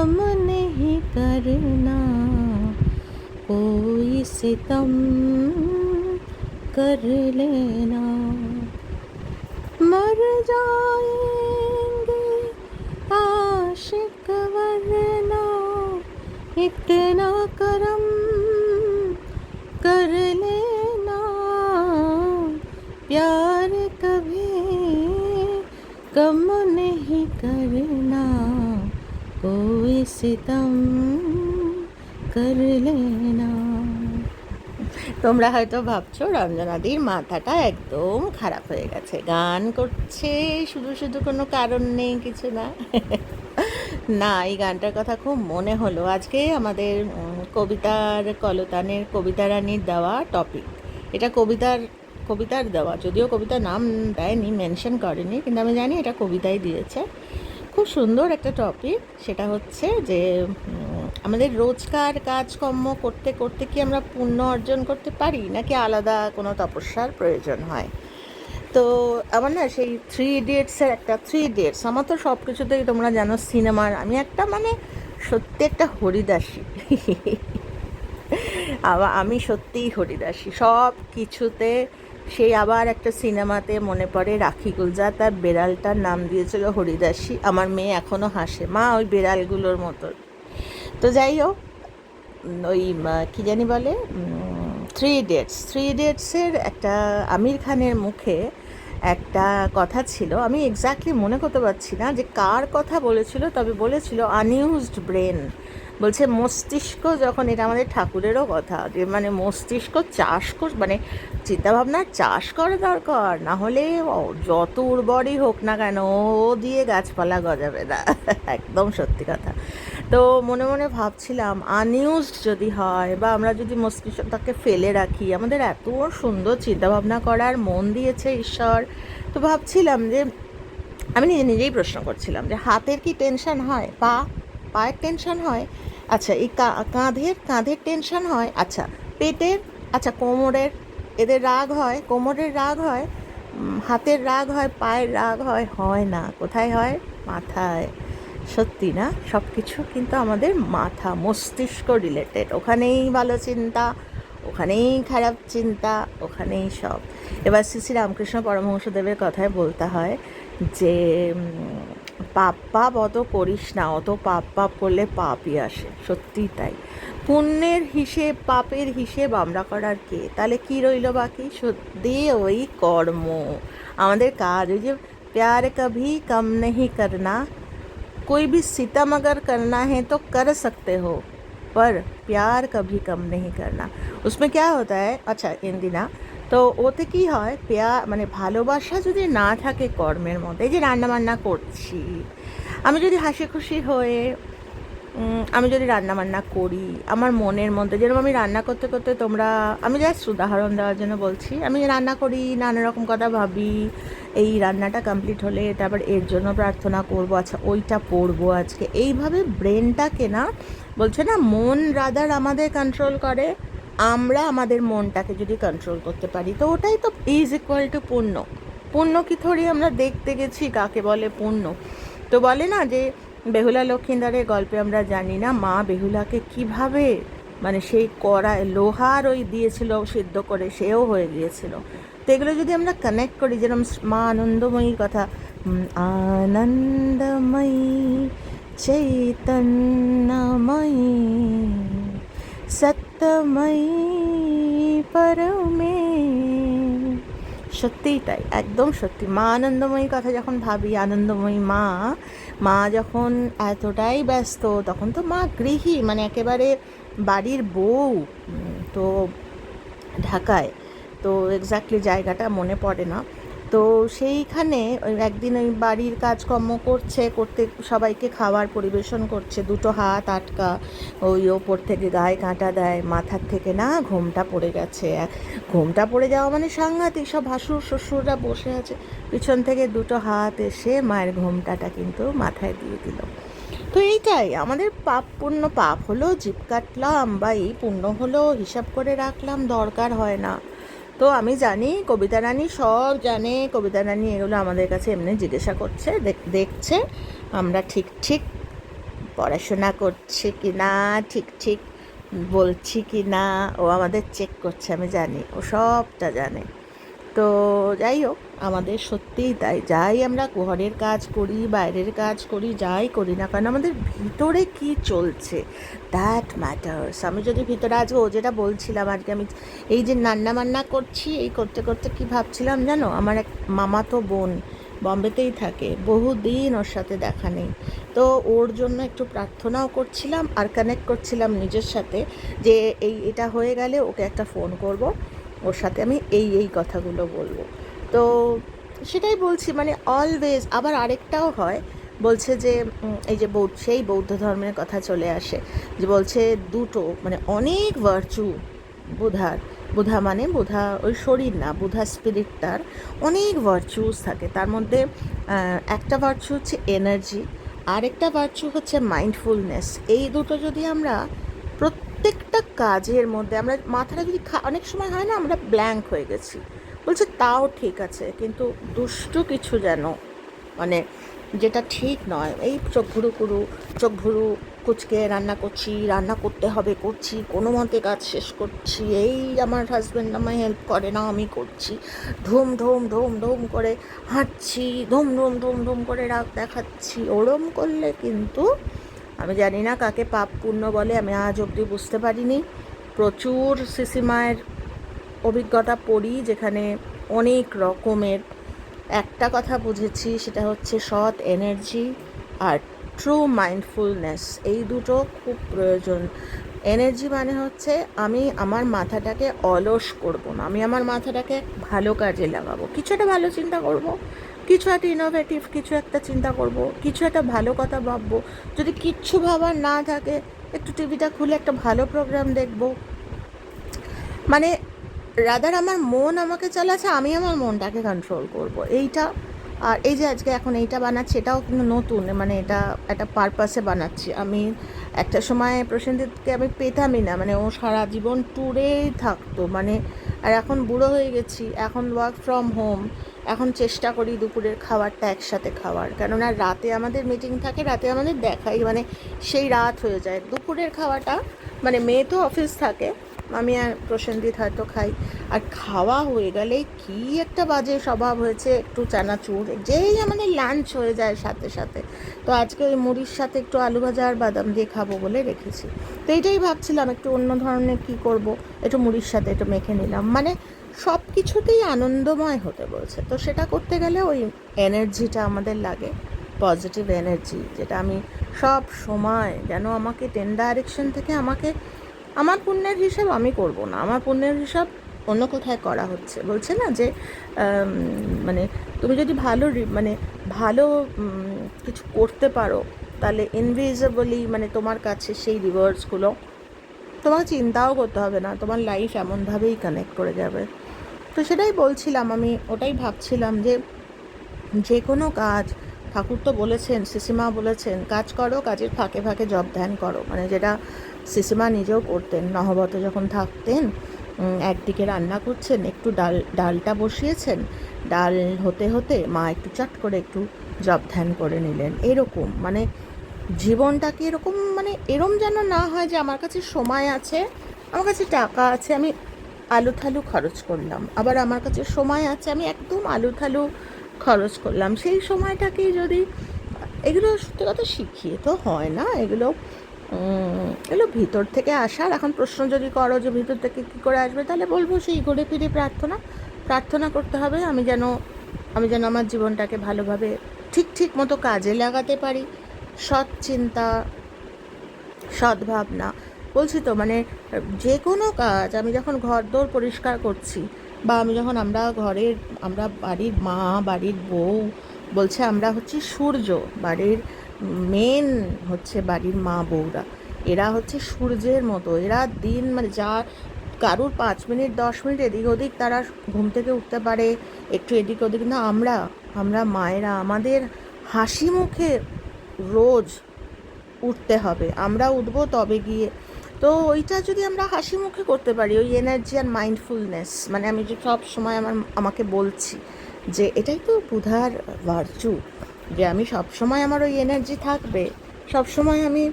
गम नहीं करना। कोई सितम कर लेना। मर जाएँगे आशिक वरना। इतना करम कर लेना। प्यार कभी कम नहीं करना। कोई सितम कर लेना তোমরা হয়তো ভাবছো রঞ্জনাদির মাথাটা একদম খারাপ হয়ে গেছে গান করছে শুধু শুধু কোনো কারণ নেই কিছু না না এই গানটার কথা খুব মনে হলো আজকে আমাদের উম, কবিতার কলতানের কবিতা রানীর দেওয়া টপিক এটা কবিতার কবিতার দেওয়া যদিও কবিতা নাম দেয়নি মেনশন করেনি কিন্তু আমি জানি এটা কবিতাই দিয়েছে খুব সুন্দর একটা টপিক সেটা হচ্ছে যে আমাদের রোজকার কাজকর্ম করতে করতে কি আমরা পুণ্য অর্জন করতে পারি? নাকি আলাদা কোনো তপস্যার প্রয়োজন হয়? তো আমার না সেই থ্রি ইডিয়েটসের একটা থ্রি ইডিয়েটস আমার তো সব কিছুতেই তোমরা জানো সিনেমার, আমি একটা মানে সত্যি একটা হরিদাসী। আবার আমি সত্যিই হরিদাসী সব কিছুতে সেই আবার একটা সিনেমাতে মনে পড়ে রাখি গুলজা, তার বেড়ালটার নাম দিয়েছিল হরিদাসী। আমার মেয়ে এখনও হাসে। মা, ওই বেড়ালগুলোর মতো। তো যাই হোক ওই কী জানি বলে থ্রি ইডিয়েটস থ্রি ইডিয়েটসের একটা আমির খানের মুখে একটা কথা ছিল, আমি এক্স্যাক্টলি মনে করতে পারছি না যে কার কথা বলেছিল, তবে বলেছিল আনইউজড ব্রেন বলছে মস্তিষ্ক যখন এটা আমাদের ঠাকুরেরও কথা, যে মানে মস্তিষ্ক চাষ কর মানে চিন্তাভাবনার চাষ করা দরকার, না হলে যত উর্বরই হোক না কেন, ও দিয়ে গাছপালা গজাবে না। একদম সত্যি কথা। তো মনে মনে ভাবছিলাম আনইউজড যদি হয় বা আমরা যদি মস্তিষ্কটাকে ফেলে রাখি, আমাদের এত সুন্দর চিন্তাভাবনা করার মন দিয়েছে ঈশ্বর। তো ভাবছিলাম যে, আমি নিজে নিজেই প্রশ্ন করছিলাম যে, হাতের কি টেনশন হয়? পা, পায়ের টেনশন হয়? আচ্ছা এই কাঁধের কাঁধের টেনশন হয়? আচ্ছা পেটের আচ্ছা কোমরের, এদের রাগ হয়? কোমরের রাগ হয়? হাতের রাগ হয়? পায়ের রাগ হয়? হয় না। কোথায় হয়? মাথায়। সত্যি না সব কিছু কিন্তু আমাদের মাথা মস্তিষ্ক রিলেটেড ওখানেই ভালো চিন্তা, ওখানেই খারাপ চিন্তা, ওখানেই সব। এবার শ্রী শ্রী রামকৃষ্ণ পরমহংসদেবের কথায় বলতে হয় যে পাপ পাপ অত করিস না, অত পাপ পাপ করলে পাপই আসে। সত্যি তাই। পুণ্যের হিসেব, পাপের হিসেব আমরা করার কে? তাহলে কি রইল বাকি? সত্যি ওই কর্ম। আমাদের কাজ ওই যে, প্যার কভি কম নেই করনা कोई भी सितम अगर करना है तो कर सकते हो पर प्यार कभी कम नहीं करना उसमें क्या होता है अच्छा হিন্দি না তো ওতে কি হয় পেয়া মানে ভালোবাসা যদি না থাকে কর্মের মধ্যে এই যে রান্নাবান্না করছি আমি যদি হাসি খুশি হয়ে উম, আমি যদি রান্না বান্না করি আমার মনের মধ্যে যেরকম আমি রান্না করতে করতে তোমরা আমি জাস্ট উদাহরণ দেওয়ার জন্য বলছি আমি রান্না করি নানা রকম কথা ভাবি এই রান্নাটা কমপ্লিট হলে তারপর এর জন্য প্রার্থনা করব। আচ্ছা ওইটা পড়ব আজকে। এইভাবে ব্রেনটাকে না, বলছে না, মন রাদার আমাদের কন্ট্রোল করে, আমরা আমাদের মনটাকে যদি কন্ট্রোল করতে পারি। তো ওটাই তো ইজ ইকুয়াল টু পূর্ণ। পূর্ণ কি থরি আমরা দেখতে গেছি, কাকে বলে পুণ্য তো বলে না যে, বেহুলা লক্ষিন্দারের গল্পে আমরা জানি না, মা বেহুলাকে কীভাবে মানে সেই কড়ায়, লোহার ওই দিয়েছিল, সিদ্ধ করে, সেও হয়ে গিয়েছিল। তো এগুলো যদি আমরা কানেক্ট করি, যেরকম মা আনন্দময়ীর কথা আনন্দময়ী, চৈতন্যময়ী, সত্যময়ী, পরমে। সত্যিই তাই, একদম সত্যি। মা আনন্দময়ী কথা যখন ভাবি, আনন্দময়ী মা মা যখন এতটাই ব্যস্ত, তখন তো মা গৃহী মানে একেবারে বাড়ির বউ তো ঢাকায়। তো এক্স্যাক্টলি জায়গাটা মনে পড়ে না। তো সেইখানে ওই একদিন ওই বাড়ির কাজকর্ম করছে, করতে সবাইকে খাবার পরিবেশন করছে। দুটো হাত আটকা ওই ওপর থেকে গায়ে কাঁটা দেয়, মাথার থেকে না ঘোমটা পড়ে গেছে। ঘোমটা পড়ে যাওয়া মানে সাংঘাতিক, সব ভাসুর শ্বশুররা বসে আছে। পিছন থেকে দুটো হাত এসে মায়ের ঘোমটাটা কিন্তু মাথায় দিয়ে দিল। তো এইটাই, আমাদের পাপ, পুণ্য পাপ হলো জিপ কাটলাম বা এই পুণ্য হলো হিসাব করে রাখলাম, দরকার হয় না। তো আমি জানি কবিতা রানী সব জানে। কবিতা রানী এগুলো আমাদের কাছে এমনি জিজ্ঞাসা করছে, দেখ- দেখছে। আমরা ঠিক ঠিক পড়াশোনা করছি কি না ঠিক ঠিক বলছি কি না ও আমাদের চেক করছে, আমি জানি। ও সবটা জানে। তো যাই হোক, আমাদের সত্যিই তাই। যাই আমরা ঘরের কাজ করি, বাইরের কাজ করি, যাই করি না কারণ আমাদের ভিতরে কি চলছে? দ্যাট ম্যাটার্স আমি যদি ভিতরে আজকে ও যেটা বলছিলাম আজকে আমি এই যে রান্না বান্না করছি, এই করতে করতে কি ভাবছিলাম জানো? আমার এক মামাতো বোন বম্বেতেই থাকে, বহুদিন ওর সাথে দেখা নেই। তো ওর জন্য একটু প্রার্থনাও করছিলাম আর কানেক্ট করছিলাম নিজের সাথে যে এই, এটা হয়ে গেলে ওকে একটা ফোন করব। ওর সাথে আমি এই এই কথাগুলো বলব। তো সেটাই বলছি মানে অলওয়েজ আবার আরেকটাও হয়, বলছে যে এই যে বৌদ্ধ সেই বৌদ্ধ ধর্মের কথা চলে আসে, যে বলছে দুটো মানে অনেক ভার্চু বুধার, বুধা মানে বুধা ওই শরীর না, বুধা স্পিরিটটার অনেক ভার্চুস থাকে। তার মধ্যে একটা ভার্চু হচ্ছে এনার্জি আরেকটা ভার্চু হচ্ছে মাইন্ডফুলনেস এই দুটো যদি আমরা প্রত্যেকটা কাজের মধ্যে আমরা মাথাটা যদি অনেক সময় হয় না, আমরা ব্ল্যাঙ্ক হয়ে গেছি। বলছে, তাও ঠিক আছে, কিন্তু দুষ্টু কিছু যেন মানে যেটা ঠিক নয়, এই চোখ ভুরু কুরু, চোখ ভুরু কুচকে রান্না করছি, রান্না করতে হবে, করছি, কোনো মতে কাজ শেষ করছি, এই আমার হাজব্যান্ড আমায় হেল্প করে না, আমি করছি। ধুম ধুম ধুম ধুম করে হাঁটছি, ধুম ধুম ধুম ধুম করে রাগ দেখাচ্ছি, ওরম করলে কিন্তু আমি জানি না কাকে পাপ পুণ্য বলে, আমি আজ অবধি বুঝতে পারিনি। প্রচুর সিসিমায়ের অভিজ্ঞতা পড়ি, যেখানে অনেক রকমের। একটা কথা বুঝেছি, সেটা হচ্ছে সৎ এনার্জি আর ট্রু মাইন্ডফুলনেস এই দুটো খুব প্রয়োজন। এনার্জি মানে হচ্ছে আমি আমার মাথাটাকে অলস করব না, আমি আমার মাথাটাকে ভালো কাজে লাগাবো। কিছুটা ভালো চিন্তা করব কিছু একটা ইনোভেটিভ কিছু একটা চিন্তা করব, কিছু একটা ভালো কথা ভাববো। যদি কিচ্ছু ভাবার না থাকে, একটু টিভিটা খুলে একটা ভালো প্রোগ্রাম দেখব। মানে রাদার আমার মন আমাকে চালাচ্ছে, আমি আমার মনটাকে কন্ট্রোল করব। এইটা, আর এই যে আজকে এখন এইটা বানাচ্ছি, এটাও কিন্তু নতুন মানে এটা একটা পারপাসে বানাচ্ছি। আমি একটা সময় প্রসেনজিৎকে আমি পেতামই না মানে ও সারা জীবন ট্যুরেই থাকতো মানে আর এখন বুড়ো হয়ে গেছি, এখন ওয়ার্ক ফ্রম হোম এখন চেষ্টা করি দুপুরের খাবারটা একসাথে খাওয়ার। কেননা রাতে আমাদের মিটিং থাকে, রাতে আমাদের দেখাই মানে সেই রাত হয়ে যায়। দুপুরের খাওয়াটা মানে মেয়ে তো অফিস থাকে, আমি আর প্রসেনজিৎ হয়তো খাই। আর খাওয়া হয়ে গেলে কি একটা বাজে স্বভাব হয়েছে, একটু চানাচুর, যেই আমাদের লাঞ্চ হয়ে যায় সাথে সাথে। তো আজকে ওই মুড়ির সাথে একটু আলু ভাজা আর বাদাম দিয়ে খাব বলে রেখেছি। তো এইটাই ভাবছিলাম, একটু অন্য ধরনের কি করব? একটু মুড়ির সাথে একটু মেখে নিলাম। মানে সব কিছুতেই আনন্দময় হতে বলছে। তো সেটা করতে গেলে ওই এনার্জিটা আমাদের লাগে পজিটিভ এনার্জি যেটা আমি সব সময় যেন আমাকে টেন ডাইরেকশন থেকে আমাকে, আমার পুণ্যের হিসাব আমি করব না। আমার পুণ্যের হিসাব অন্য কোথায় করা হচ্ছে? বলছে না যে মানে তুমি যদি ভালো মানে ভালো কিছু করতে পারো, তাহলে ইনভিজিবলি মানে তোমার কাছে সেই রিভার্সগুলো তোমাকে চিন্তাও করতে হবে না, তোমার লাইফ এমনভাবেই কানেক্ট করে যাবে। তো সেটাই বলছিলাম, আমি ওটাই ভাবছিলাম যে যে কোনো কাজ, ঠাকুর তো বলেছেন, সিসিমা বলেছেন, কাজ করো, কাজের ফাঁকে ফাঁকে জব ধ্যান করো। মানে যেটা সিসিমা নিজেও করতেন, নহবতে যখন থাকতেন একদিকে রান্না করছেন, একটু ডাল, ডালটা বসিয়েছেন, ডাল হতে হতে মা একটু চট করে একটু জব ধ্যান করে নিলেন। এরকম মানে জীবনটাকে এরকম মানে এরম যেন না হয় যে আমার কাছে সময় আছে, আমার কাছে টাকা আছে, আমি আলু থালু খরচ করলাম। আবার আমার কাছে সময় আছে, আমি একদম আলু থালু খরচ করলাম। সেই সময়টাকেই যদি, এগুলো সত্যি কথা শিখিয়ে তো হয় না, এগুলো এগুলো ভিতর থেকে আসার। এখন প্রশ্ন যদি করো যে ভিতর থেকে কী করে আসবে, তাহলে বলব সেই ঘুরে ফিরে প্রার্থনা। প্রার্থনা করতে হবে, আমি যেন আমি যেন আমার জীবনটাকে ভালোভাবে ঠিক ঠিক মতো কাজে লাগাতে পারি। সৎ চিন্তা সদ্ভাবনা। বলছি তো মানে যে কোনো কাজ আমি যখন ঘর দোর পরিষ্কার করছি বা আমি যখন আমরা ঘরের, আমরা বাড়ির মা, বাড়ির বউ বলছে আমরা হচ্ছে সূর্য, বাড়ির মেন হচ্ছে বাড়ির মা বউরা। এরা হচ্ছে সূর্যের মতো। এরা দিন মানে যা কারুর পাঁচ মিনিট, দশ মিনিট এদিক ওদিক তারা ঘুম থেকে উঠতে পারে, একটু এদিক ওদিক না, আমরা আমরা মায়েরা, আমাদের হাসি মুখে রোজ উঠতে হবে, আমরা উঠবো তবে গিয়ে। তো ওইটা যদি আমরা হাসি মুখে করতে পারি, ওই এনার্জি আর মাইন্ডফুলনেস মানে আমি যে সব সময় আমার, আমাকে বলছি যে এটাই তো বুধার ভার্চু যে আমি সব সময় আমার ওই এনার্জি থাকবে। সব সময় আমি,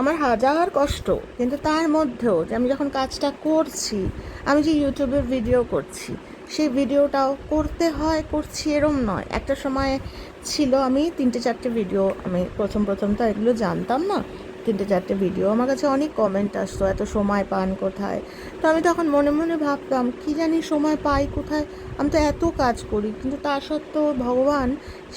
আমার হাজার কষ্ট, কিন্তু তার মধ্যেও যে আমি যখন কাজটা করছি, আমি যে ইউটিউবে ভিডিও করছি, সেই ভিডিওটাও করতে হয়, করছি এরম নয়। একটা সময় ছিল আমি তিনটে চারটে ভিডিও আমি প্রথম প্রথম তো এগুলো জানতাম না, তিনটে চারটে ভিডিও আমার কাছে অনেক কমেন্ট আসতো, এত সময় পান কোথায়? তো আমি তখন মনে মনে ভাবতাম, কি জানি সময় পাই কোথায়? আমি তো এত কাজ করি, কিন্তু তা সত্ত্বেও ভগবান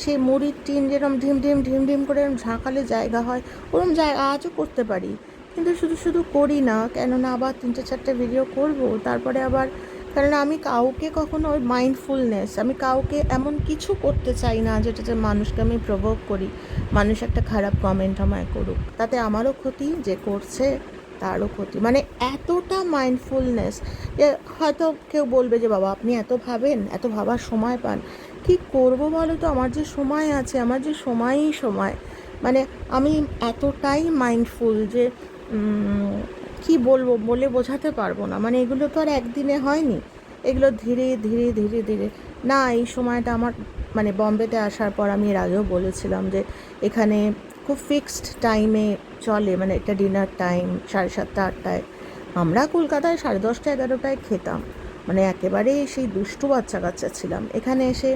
সেই মুড়ির টিন যেরকম ঢিম ঢিম ঢিম ঢিম করে এরম ঝাঁকালে জায়গা হয় ওরম জায়গা আজও করতে পারি। কিন্তু শুধু শুধু করি না, কেননা আবার তিনটে চারটে ভিডিও করব, তারপরে আবার কারণ আমি কাউকে কখনো ওই মাইন্ডফুলনেস আমি কাউকে এমন কিছু করতে চাই না যেটাতে মানুষকে আমি প্রভোগ করি। মানুষ একটা খারাপ কমেন্ট আমায় করুক। তাতে আমারও ক্ষতি, যে করছে তারও ক্ষতি। মানে এতটা মাইন্ডফুলনেস যে হয়তো কেউ বলবে যে, বাবা, আপনি এত ভাবেন, এত ভাবার সময় পান। কি করব বলো তো? আমার যে সময় আছে, আমার যে সময়ই সময়। মানে আমি এতটাই মাইন্ডফুল যে কি বলব, বলে বোঝাতে পারব না। মানে এগুলো তো আর একদিনে হয়নি। এগুলো ধীরে ধীরে ধীরে ধীরে। না, এই সময়টা আমার মানে বম্বেতে আসার পর আমি এর আগেও বলেছিলাম যে এখানে খুব ফিক্সড টাইমে চলে। মানে একটা ডিনার টাইম সাড়ে সাতটা, আটটায়। আমরা কলকাতায় সাড়ে দশটা, এগারোটায় খেতাম। মানে একেবারে সেই দুষ্টু বাচ্চা কাচ্চা ছিলাম। এখানে এসে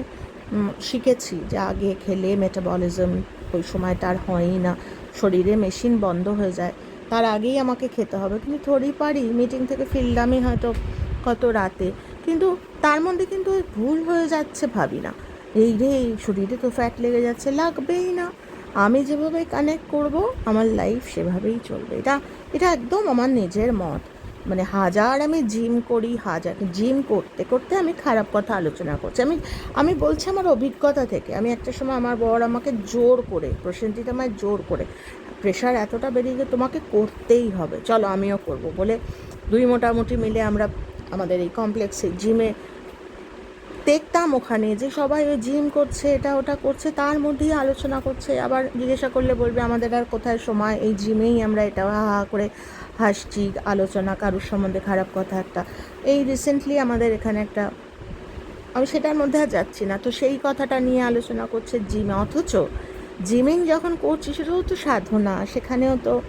শিখেছি যে আগে খেলে মেটাবলিজম ওই সময়টা আর হয়ই না। শরীরে মেশিন বন্ধ হয়ে যায়। তার আগেই আমাকে খেতে হবে। কিন্তু থোড়ি পারি মিটিং থেকে ফিরলামই হয়তো কত রাতে। কিন্তু তার মধ্যে কিন্তু ওই ভুল হয়ে যাচ্ছে ভাবি না। এই রে, এই শরীরে তো ফ্যাট লেগে যাচ্ছে, লাগবেই না। আমি যেভাবে কানেক্ট করব, আমার লাইফ সেভাবেই চলবে। এটা এটা একদম আমার নিজের মত। মানে হাজার আমি জিম করি, হাজার জিম করতে করতে আমি খারাপ কথা আলোচনা করছি। আমি আমি বলছি আমার অভিজ্ঞতা থেকে। আমি একটা সময় আমার বর আমাকে জোর করে প্রসেনজিৎ আমায় জোর করে প্রেশার এতটা বেরিয়ে গিয়ে তোমাকে করতেই হবে। চলো আমিও করব বলে দুই মোটামুটি মিলে আমরা আমাদের এই কমপ্লেক্সে জিমে দেখতাম ওখানে যে সবাই ওই জিম করছে, এটা ওটা করছে, তার মধ্যেই আলোচনা করছে। আবার জিজ্ঞাসা করলে বলবে, আমাদের আর কোথায় সময়? এই জিমেই আমরা এটা হা হা করে হাসছি, আলোচনা, কারুর সম্বন্ধে খারাপ কথা একটা। এই রিসেন্টলি আমাদের এখানে একটা, আমি সেটার মধ্যে আর যাচ্ছি না। তো সেই কথাটা নিয়ে আলোচনা করছে জিমে অথচ জিমিং যখন করছি, সেটাও তো সাধনা, সেখানেও তো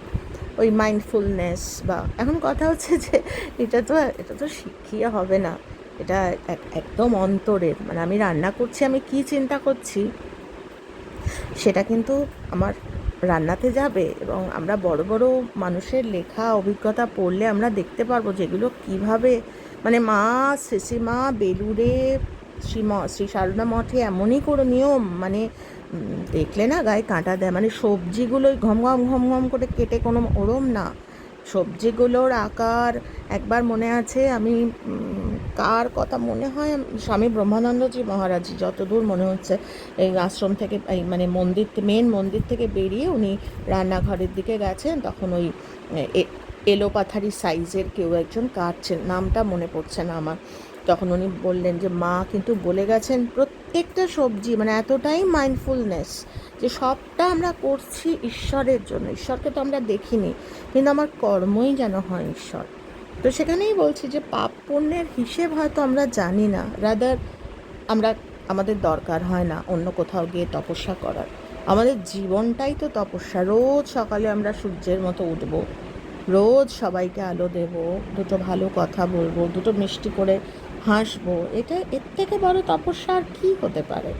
ওই মাইন্ডফুলনেস বা, এখন কথা হচ্ছে যে এটা তো এটা তো শিখিয়ে হবে না। এটা এক- একদম অন্তরের মানে আমি রান্না করছি, আমি কি চিন্তা করছি, সেটা কিন্তু আমার রান্নাতে যাবে এবং আমরা বড় বড় মানুষের লেখা, অভিজ্ঞতা পড়লে আমরা দেখতে পারব যেগুলো কীভাবে মানে মা শ্রীশ্রীমা বেলুড়ে, শ্রী ম- শ্রী সারদা মঠে এমনই করে নিয়ম মানে দেখলে না গায়ে কাঁটা দেয়। মানে সবজিগুলোই ঘম ঘম ঘম ঘম করে কেটে কোনো ওরম না। সবজিগুলোর আকার একবার মনে আছে আমি কার কথা মনে হয়? স্বামী ব্রহ্মানন্দজি মহারাজজি, যতদূর মনে হচ্ছে এই আশ্রম থেকে, এই মানে মন্দির মেন মন্দির থেকে বেরিয়ে উনি রান্নাঘরের দিকে গেছেন। তখন ওই এলোপাথারি সাইজের কেউ একজন কাটছেন। নামটা মনে পড়ছে না আমার। তখন উনি বললেন যে, মা কিন্তু বলে গেছেন প্রত্যেকটা সবজি মানে এতটাই মাইন্ডফুলনেস যে, সবটা আমরা করছি ঈশ্বরের জন্য। ঈশ্বরকে তো আমরা দেখিনি, কিন্তু আমার কর্মই যেন হয় ঈশ্বর। তো সেখানেই বলছি যে, পাপ পুণ্যের হিসেব হয়তো আমরা জানি না। রাদার আমরা, আমাদের দরকার হয় না অন্য কোথাও গিয়ে তপস্যা করার। আমাদের জীবনটাই তো তপস্যা। রোজ সকালে আমরা সূর্যের মতো উঠব। রোজ সবাইকে আলো দেব, দুটো ভালো কথা বলব, দুটো মিষ্টি করে হাসবো এটা এর থেকে বড় তপস্যা আর কী হতে পারে?